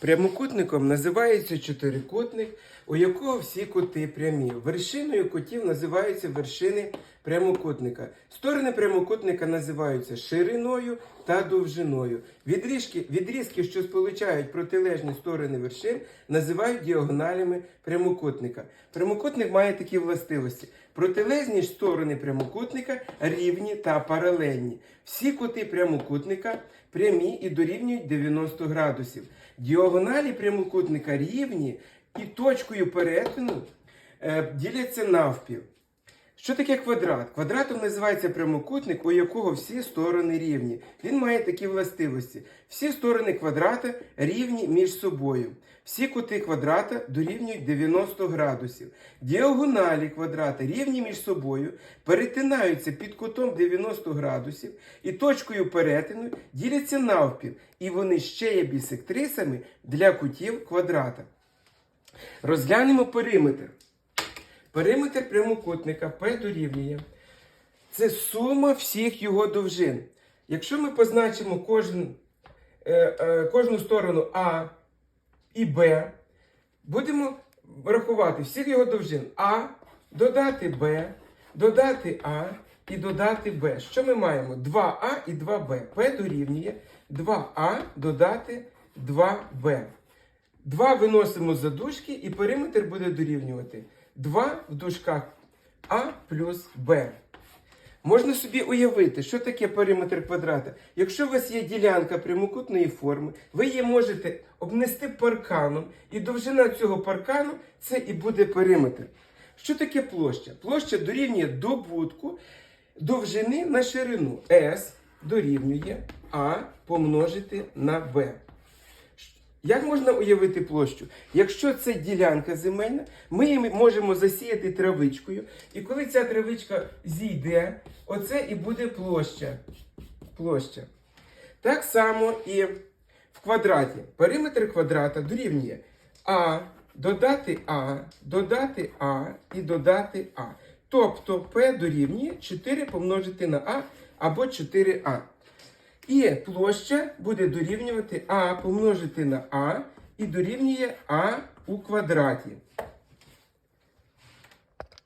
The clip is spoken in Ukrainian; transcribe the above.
Прямокутником називається чотирикутник, у якого всі кути прямі. Вершиною кутів називаються вершини прямокутника. Сторони прямокутника називаються шириною та довжиною. Відрізки, відрізки, що сполучають протилежні сторони вершин, називають діагоналями прямокутника. Прямокутник має такі властивості. Протилежні сторони прямокутника рівні та паралельні. Всі кути прямокутника прямі і дорівнюють 90 градусів. Діагоналі прямокутника рівні і точкою перетину е, діляться навпіл. Що таке квадрат? Квадратом називається прямокутник, у якого всі сторони рівні. Він має такі властивості. Всі сторони квадрата рівні між собою. Всі кути квадрата дорівнюють 90 градусів. Діагоналі квадрата рівні між собою, перетинаються під кутом 90 градусів і точкою перетину діляться навпіл. І вони ще є бісектрисами для кутів квадрата. Розглянемо периметр. Периметр прямокутника P дорівнює. Це сума всіх його довжин. Якщо ми позначимо кожен, е, е, кожну сторону А і Б, будемо рахувати всіх його довжин А, додати Б, додати А і додати Б. Що ми маємо? 2А і 2Б. P дорівнює 2А додати 2Б. 2 виносимо за дужки і периметр буде дорівнювати 2 в дужках А плюс Б. Можна собі уявити, що таке периметр квадрата. Якщо у вас є ділянка прямокутної форми, ви її можете обнести парканом, і довжина цього паркану це і буде периметр. Що таке площа? Площа дорівнює добутку довжини на ширину. S дорівнює А помножити на Б. Як можна уявити площу? Якщо це ділянка земельна, ми її можемо засіяти травичкою, і коли ця травичка зійде, оце і буде площа. площа. Так само і в квадраті. Периметр квадрата дорівнює А, додати А, додати А і додати А. Тобто P дорівнює 4 помножити на А або 4А. І площа буде дорівнювати А помножити на А і дорівнює А у квадраті.